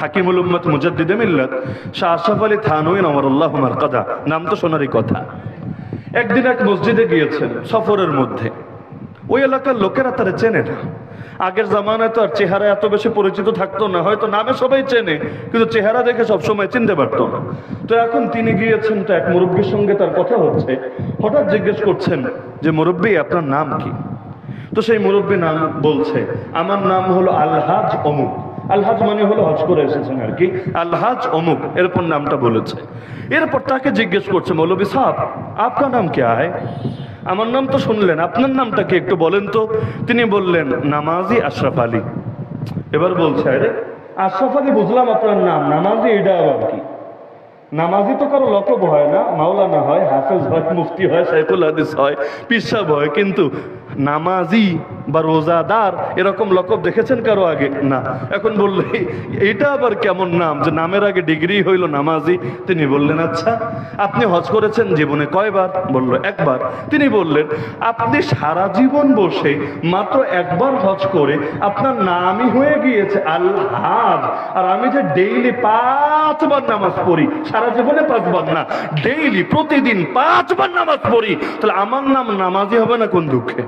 হাকিমুল উম্মত মুজাদ্দিদে মিল্লাত, শাহ আশরাফ আলী থানুইন অমরুল্লাহ মারকাদা নাম তো শোনারই কথা। একদিন এক মসজিদে গিয়েছেন সফরের মধ্যে। ওই এলাকার লোকেরা তারা চেনে না। আগের জামানায় তো আর চেহারা এত বেশি পরিচিত থাকতো না, হয়তো নামে সবাই চেনে, কিন্তু চেহারা দেখে সবসময় চিনতে পারতো না। তো এখন তিনি গিয়েছেন তো এক মুরব্বীর সঙ্গে তার কথা হচ্ছে। হঠাৎ জিজ্ঞেস করছেন যে, মুরব্বী, আপনার নাম কি? তো সেই মুরব্বী নাম বলছে, আমার নাম হলো আলহাজ অমুক। আলহাজ মানে হলো হজ করে এসেছেন আর কি। আলহাজ অমুক এরপর নামটা বলেছে। এরপর তাকে জিজ্ঞেস করছে, মৌলবী সাহ আপনার নাম কে আয়? আমার নাম তো শুনলেন, আপনার নামটা কি একটু বলেন তো? তিনি বললেন, নামাজি আশরাফ আলী। এবার বলছে আরে আশরাফ আলী, বুঝলাম আপনার নাম, নামাজি এটা আবার কি। নামাজি তো কারও লকব হয় না, মাওলানা হয়, হাফেজ হয়, মুফতি হয়, সাইফুল হাদিস হয় পিসাব হয়, কিন্তু নামাজি বা রোজাদার এরকম লকব দেখেছেন কারও আগে? না। এখন বললে, এটা আবার কেমন নাম? যে নামের আগে ডিগ্রি হইল নামাজি। তিনি বললেন আচ্ছা আপনি হজ করেছেন জীবনে কয়বার? বলল, একবার। তিনি বললেন, আপনি সারা জীবন বসে মাত্র একবার হজ করে আপনার নামই হয়ে গিয়েছে আল্লাহ আর আমি যে ডেইলি পাঁচবার নামাজ পড়ি, সারা জীবনে পাঁচবার না, ডেইলি প্রতিদিন পাঁচবার নামাজ পড়ি, তাহলে আমার নাম নামাজি হবে না কোন দুঃখে?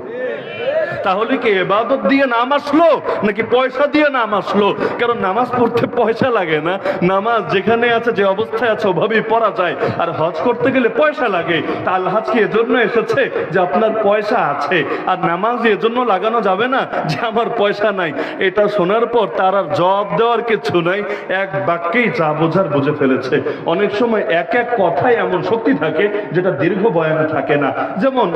তাহলে কি এবাদত দিয়ে নাম আসলো নাকি পয়সা দিয়ে নাম আসলো কারণ নামাজ পড়তে পয়সা লাগে না। নামাজ যেখানে আছে, যে অবস্থায় আছে, ওভাবেই পড়া যায়। আর হজ করতে গেলে পয়সা লাগে। তা আল্লাহ কি এজন্য এসেছে যে আপনার পয়সা আছে। আর নামাজ এজন্য লাগানো যাবে না যে আমার পয়সা নাই। এটা শোনার পর তার আর জবাব দেওয়ার কিছু নাই। এক বাক্যেই যা বোঝার বুঝে ফেলেছে। অনেক সময় এক এক কথায় এমন শক্তি থাকে যেটা দীর্ঘ বয়ানে থাকে না। যেমন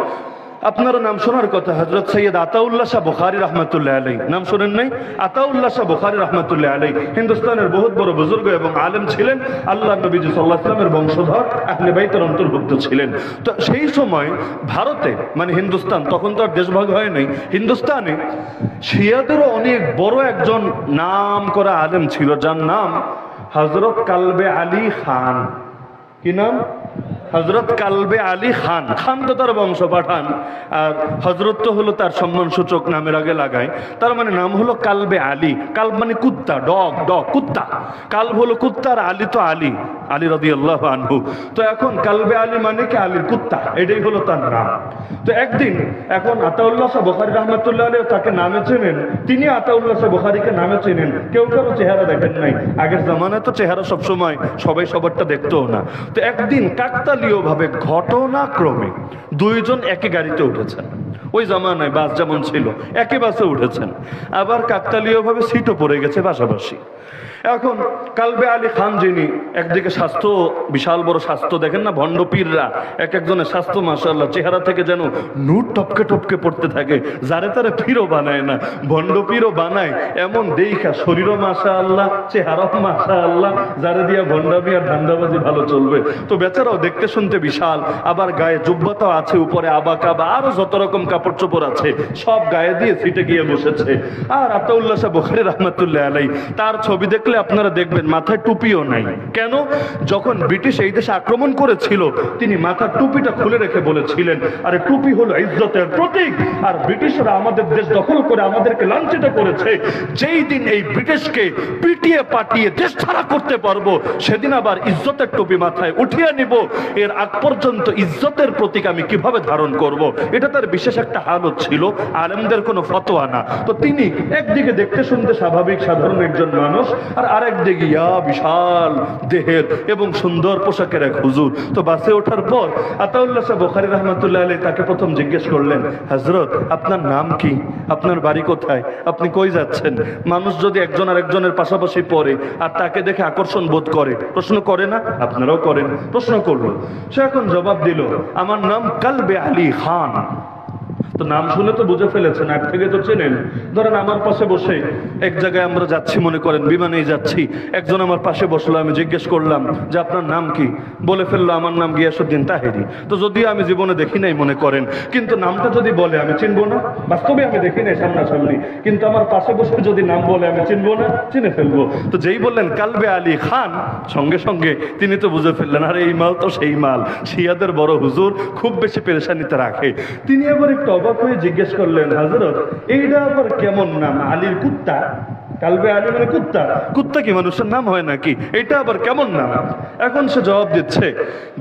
আপনারা নাম শোনার কথা হজরত সৈয়দ আতাউল্লাহ শাহ বুখারি রহমতুল্লাহ আলাই নাম শোনেন নাই? আতাউল্লাহ শাহ বুখারি রহমতুল্লাহ আলাই হিন্দুস্তানের বহুত বড় বুজুর্গ এবং আলেম ছিলেন। আল্লাহ নবীজ সাল্লাহ ইসলামের বংশধর, আহলে বাইতের অন্তর্ভুক্ত ছিলেন। তো সেই সময় ভারতে মানে হিন্দুস্তান, তখন তো আর দেশভাগ হয় নাই, হিন্দুস্তানে শিয়াদেরও অনেক বড় একজন নাম করা আলেম ছিল, যার নাম হজরত কালবে আলী খান। কি নাম? হজরত কালবে আলী খান। খান তো তার বংশ পাঠান আর হজরত তো হলো তার সম্মান সূচক নামের আগে লাগায়। তার মানে নাম হলো কালবে আলী। কাল মানে কুত্তা, ডগ ডগ, কুত্তা। কালব হলো কুত্তা আর আলী তো আলী। আলী রদি আল্লাহ আনহু। তো এখন কালবে আলী মানে কি? আলীর কুত্তা। এটাই হলো তার নাম। তো একদিন এখন আতাউল্লাহ শাহ বোখারি রহমতুল্লাহ আলী তাকে নামে চেনেন। তিনি আতাউল্লাহ শাহ বোখারিকে নামে চেনেন। কেউ কারও চেহারা দেখেন নাই। আগের জামানায় তো চেহারা সবসময় সবাই সবারটা দেখতো না। তো একদিন কাকতালীয় ভাবে ঘটনাক্রমে দুইজন একই গাড়িতে উঠেছেন। ওই জামানায় বাস যেমন ছিল একই বাসে উঠেছেন। আবার কাকতালীয় ভাবে সিটও পড়ে গেছে পাশাপাশি। এখন কালবে আলী খান যিনি, একদিকে স্বাস্থ্য, বিশাল বড় স্বাস্থ্য, দেখেন না ভণ্ড পীররা এক একজনের স্বাস্থ্য মাসাল্লাহ চেহারা থেকে যেন নূর টপকে টপকে পড়তে থাকে, যারে তারে ফিরও বানায় না, ভণ্ড পীরও বানায়, এমন দেখা শরীরও মাসা আল্লাহ চেহারাও মাসা আল্লাহ যারে দিয়া ভণ্ডামি আর ধান্দাবাজি ভালো চলবে। তো বেচারাও দেখতে শুনতে বিশাল। আবার গায়ে জুব্বাতাও আছে উপরে আবাকা বা আরও যত রকম কাপড় চোপড় আছে, সব গায়ে দিয়ে সিটে গিয়ে বসেছে। আর আতাউল্লাহ শাহ বখারি রহমতুল্লাহ আলাই তার ছবি দেখলে আপনারা দেখবেন মাথায় টুপিও নাই। কেন? যখন ব্রিটিশ এই দেশে আক্রমণ করেছিল, তিনি মাথার টুপিটা খুলে রেখে বলেছিলেন, আরে টুপি হলো ইজ্জতের প্রতীক, আর ব্রিটিশরা আমাদের দেশ দখল করে আমাদেরকে লাঞ্ছিত করেছে। যেই দিন এই ব্রিটিশকে পিটিয়ে পাটিয়ে দেশ ছাড়া করতে পারব, সেদিন আবার ইজ্জতের টুপি মাথায় উঠিয়ে নিব। এর আগ পর্যন্ত ইজ্জতের প্রতীক আমি কীভাবে ধারণ করব। এটা তার বিশেষ একটা হালত ছিল। আলেমদের কোনো ফতোয়া না। তো তিনি একদিকে দেখতে শুনতে স্বাভাবিক, সাধারণ একজন মানুষ, আর আরেক দিকে, ইয়া বিশাল দেহের এবং সুন্দর পোশাকের এক হুজুর। তো বাসে ওঠার পর আতাউল্লাহ সাহেব বোখারি রহমতুল্লাহ আলী তাকে প্রথম জিজ্ঞেস করলেন, হজরত, আপনার নাম কি? আপনার বাড়ি কোথায়? আপনি কই যাচ্ছেন? মানুষ যদি একজন আর একজনের পাশাপাশি পড়ে, আর তাকে দেখে আকর্ষণ বোধ করে, প্রশ্ন করে না? আপনারাও করেন। প্রশ্ন করল সে এখন জবাব দিল আমার নাম কালবে আলী খান। তো নাম শুনে তো বুঝে ফেলেছেন এক থেকে তো চেনেন। ধরেন আমার পাশে বসে এক জায়গায় আমরা যাচ্ছি, মনে করেন বিমানেই যাচ্ছি। একজন আমার পাশে বসল, আমি জিজ্ঞেস করলাম, যে আপনার নাম কি? বলে ফেলল, আমার নাম গিয়াসুদ্দিন তাহেরি। তো যদিও আমি জীবনে দেখি নাই, মনে করেন, কিন্তু নামটা যদি বলে, আমি চিনবো না। বাস্তবে আমি দেখি নাই সামনাসামনি, কিন্তু আমার পাশে বসে যদি নাম বলে, আমি চিনবো না, চিনে ফেলব। তো যেই বললেন, কালবে আলী খান। সঙ্গে সঙ্গে তিনি তো বুঝে ফেললেন, আর, এই মাল তো সেই মাল। শিয়াদের বড় হুজুর খুব বেশি পেরেশানিতে রাখে। তিনি আবার একটু অবাক হয়ে জিজ্ঞেস করলেন হাজরত এইটা আবার কেমন নাম? আলীর কুত্তা? কালবে আলী মানে কুত্তা। কুত্তা কি মানুষের নাম হয় নাকি? এটা আবার কেমন নাম? এখন সে জবাব দিচ্ছে,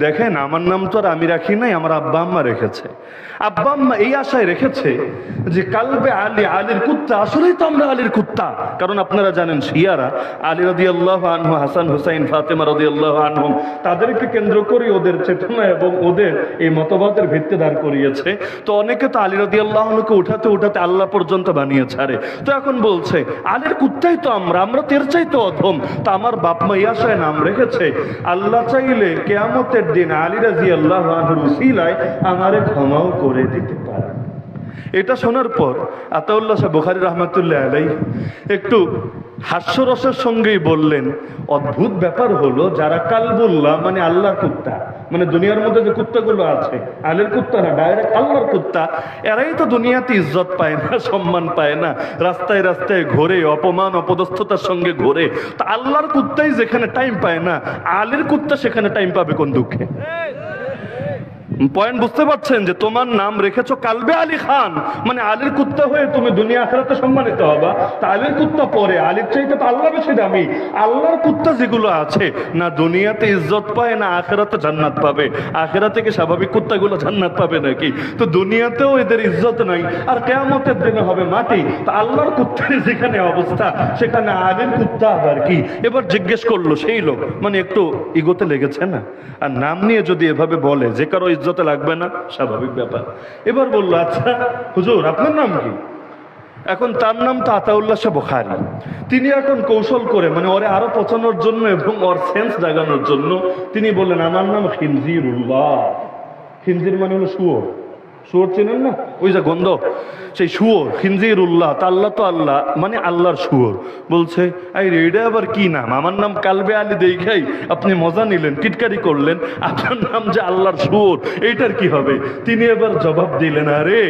দেখেন, আমার নাম তো আর আমি রাখি নাই, আমার আব্বা আম্মা রেখেছে। আব্বা আম্মা এই আশায় রেখেছে যে কালবে আলী, আলীর কুত্তা, আসলেই তো আমরা আলীর কুত্তা। কারণ আপনারা জানেন, শিয়ারা, আলী রদি আল্লাহ আনহু, হাসান, হুসাইন, ফাতেমা রদি আল্লাহ আনহু তাদেরকে কেন্দ্র করে ওদের চেতনা এবং ওদের এই মতবাদের ভিত্তি দাঁড় করিয়েছে। তো অনেকে তো আলী রদি আল্লাহকে উঠাতে উঠাতে আল্লাহ পর্যন্ত বানিয়ে ছাড়ে তো এখন বলছে, আলীর কুত্তাই তো আমরা আমরা তের চাই তো অধম। তা আমার বাপ মা ইয়াসায় নাম রেখেছে। আল্লাহ চাইলে কেয়ামতের দিন আলী রাজি আল্লাহ উসিলায় আমারে ক্ষমাও করে দিতে পারে এটা শোনার পর আতাউল্লাহ শাহ বুখারি রহমতুল্লাহ আলাই একটু হাস্যরসের সঙ্গেই বললেন, অদ্ভুত ব্যাপার হলো যারা কালবুল্লাহ মানে আল্লাহর কুত্তা মানে দুনিয়ার মধ্যে যে কুত্তাগুলো আছে, আলের কুত্তা না ডাইরেক্ট আল্লাহর কুত্তা, এরাই তো দুনিয়াতে ইজ্জত পায় না, সম্মান পায় না, রাস্তায় রাস্তায় ঘোরে, অপমান, অপদস্থতার সঙ্গে ঘোরে। তা আল্লাহর কুত্তাই যেখানে টাইম পায় না, আলের কুত্তা সেখানে টাইম পাবে কোন দুঃখে? পয়েন্ট বুঝতে পারছেন যে তোমার নাম রেখেছো কালবে আলী খান। মানে আলীর কুত্তা হয়ে তুমি দুনিয়া আখেরাতে সম্মানিত হবা। তা আলীর কুত্তা পরে, আলীর চাইতে তো আল্লাহ বেশি দামি। আল্লাহর কুত্তা যেগুলো আছে, না দুনিয়াতে ইজ্জত পায়, না আখেরাতে জান্নাত পাবে। আখেরাতে কি স্বাভাবিক কুত্তাগুলো জান্নাত পাবে নাকি? তো দুনিয়াতেও এদের ইজ্জত নাই। আর কেয়ামতের দিনে হবে মাটি। তা আল্লাহর কুত্তার যেখানে অবস্থা, সেখানে আলীর কুত্তা আবার কি? এবার জিজ্ঞেস করল সেই লোক। মানে একটু ইগোতে লেগেছে না? আর নাম নিয়ে যদি এভাবে বলে, যে কারও ইজ্জতে লাগবে না, স্বাভাবিক ব্যাপার। এবার বলল আচ্ছা হুজুর, আপনার নাম কি? এখন তার নাম তো আতাউল্লা শাহ বোখারি। তিনি এখন কৌশল করে মানে ওরে আরও পচানোর জন্য এবং ওর সেন্স জাগানোর জন্য তিনি বললেন, আমার নাম খিনজিরুল্লাহ। খিনজির মানে হলো শুয়োর। শুয়োর চেনেন না? ওই যে গন্ধ, সেই শুয়োর খিনজির উল্লাহ তা আল্লাহ তো আল্লাহ মানে আল্লাহর শুয়োর। বলছে, এই রে, এটা আবার কি নাম? আমার নাম কালবে আলী দেখাই আপনি মজা নিলেন, টিটকারি করলেন, আপনার নাম যে আল্লাহর শুয়োর, এইটার কি হবে? তিনি এবার জবাব দিলেন, আরে,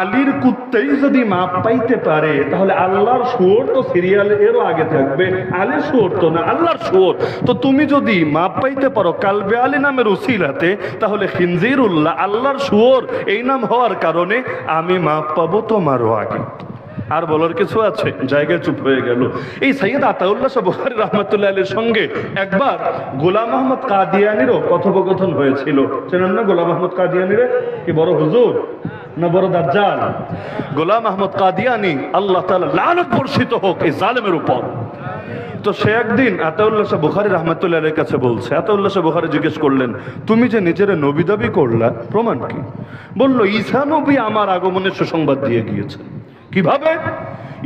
আলীর কুত্তেই যদি মাপ পাইতে পারে, তাহলে আল্লাহর শুয়োর তো সিরিয়াল এরও আগে থাকবে। আলীর শুয়োর তো না, আল্লাহর শুয়োর। তো তুমি যদি মাপ পাইতে পারো, কালবে আলী নামের উসিলাতে, তাহলে খিনজির উল্লাহ আল্লাহর শুয়োর এই নাম হওয়ার কারণে আমি মাপ পাবো তোমারও আগে আর বলার কিছু আছে? জায়গায় চুপ হয়ে গেল। এই সৈয়দ আতাউল্লাহ বুখারী রহমতুল্লাহ আলীর সঙ্গে একবার গোলাম আহমদ কাদিয়ানিরও কথোপকথন হয়েছিল। চেনেন না গোলাম আহমদ কাদিয়ানিরে? কি বড় হুজুর? না বড় দাজ্জাল। গোলাম আহমদ কাদিয়ানি আল্লাহ তাআলা লানত বর্ষিত হোক এই জালেমের উপর। তো সে একদিন আতাউল্লাহ শাহ বুখারি রহমতুল্লাহ কাছে বলছে, আতাউল্লাহ শাহ বুখারি জিজ্ঞেস করলেন, তুমি যে নিজের নবী দাবি করলা, প্রমাণ কি? বলল, ঈসা নবী আমার আগমনের সুসংবাদ দিয়ে গিয়েছে। কীভাবে?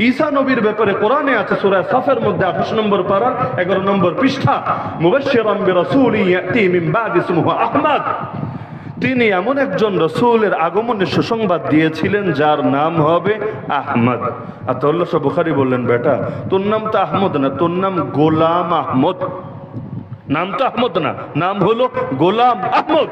ঈসা নবীর ব্যাপারে কোরআনে আছে সূরা সাফের মধ্যে 28 নম্বর পারার 11 নম্বর পৃষ্ঠা, মুবাশশিরাম বিরাসূলিন ইয়াতি মিন বাদি ইসমুহু আহমদ। তিনি এমন একজন রসুলের আগমনের সুসংবাদ দিয়েছিলেন, যার নাম হবে আহমদ। আতল্লা সব বুখারি বললেন, বেটা, তোর নাম তো আহমদ না, তোর নাম গোলাম আহমদ। নাম তো আহমদ না, নাম হলো গোলাম আহমদ।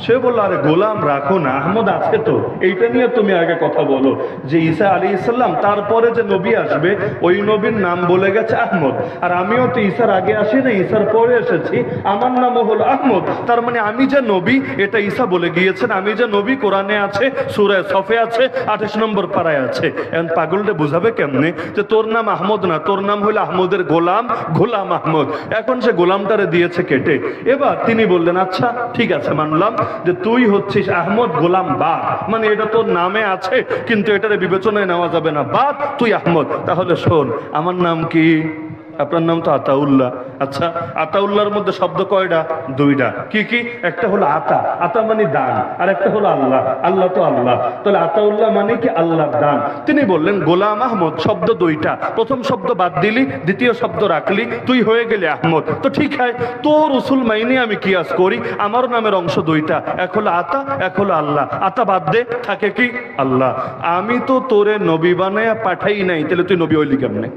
সে বলল, আরে গোলাম, রাখো না, আহমদ আছে তো। এইটা নিয়ে তুমি আগে কথা বলো। যে ঈসা আলী ইসলাম তারপরে যে নবী আসবে, ওই নবীর নাম বলে গেছে আহমদ। আর আমিও তো ঈসার আগে আসি না ঈসার পরে এসেছি। আমার নামও হলো আহমদ। তার মানে আমি যে নবী, এটা ঈসা বলে গিয়েছেন। আমি যে নবী কোরআনে আছে সুরায় সফে আছে, আঠাশ নম্বর পাড়ায় আছে। এখন পাগলটা বুঝাবে কেমনে? যে তোর নাম আহমদ না, তোর নাম হলো আহমদের গোলাম গোলাম আহমদ। এখন সে গোলামটারে দিয়েছে কেটে। এবার তিনি বললেন আচ্ছা ঠিক আছে, মানলাম। যে তুই হচ্ছিস আহমদ গোলাম বা মানে এটা তোর নামে আছে, কিন্তু এটারে বিবেচনায় নেওয়া যাবে না। বাদ, তুই আহমদ। তাহলে শোন, আমার নাম কি? আপনার নাম তো আতাউল্লাহ। আচ্ছা আতাউল্লাহর মধ্যে শব্দ কয়টা? দুইটা। কি কি? একটা হলো আতা। আতা মানে দান, আর একটা হলো আল্লাহ। আল্লাহ তো আল্লাহ। তাহলে আতাউল্লাহ মানে কি আল্লাহর দান? তিনি বললেন, গোলাম আহমদ, শব্দ দুইটা। প্রথম শব্দ বাদ দিলি, দ্বিতীয় শব্দ রাখলি, তুই হয়ে গেলি আহমদ। তো ঠিক হয়, তোর উসুল মাইনে আমি কিয়াস করি, আমার নামের অংশ দুইটা। এক হলো আতা, এক হলো আল্লাহ। আতা বাদ দে, থাকে কি? আল্লাহ। আমি তো তোরে নবী বানায় পাঠাই নাই, তাহলে তুই নবী হইলি কেমনে?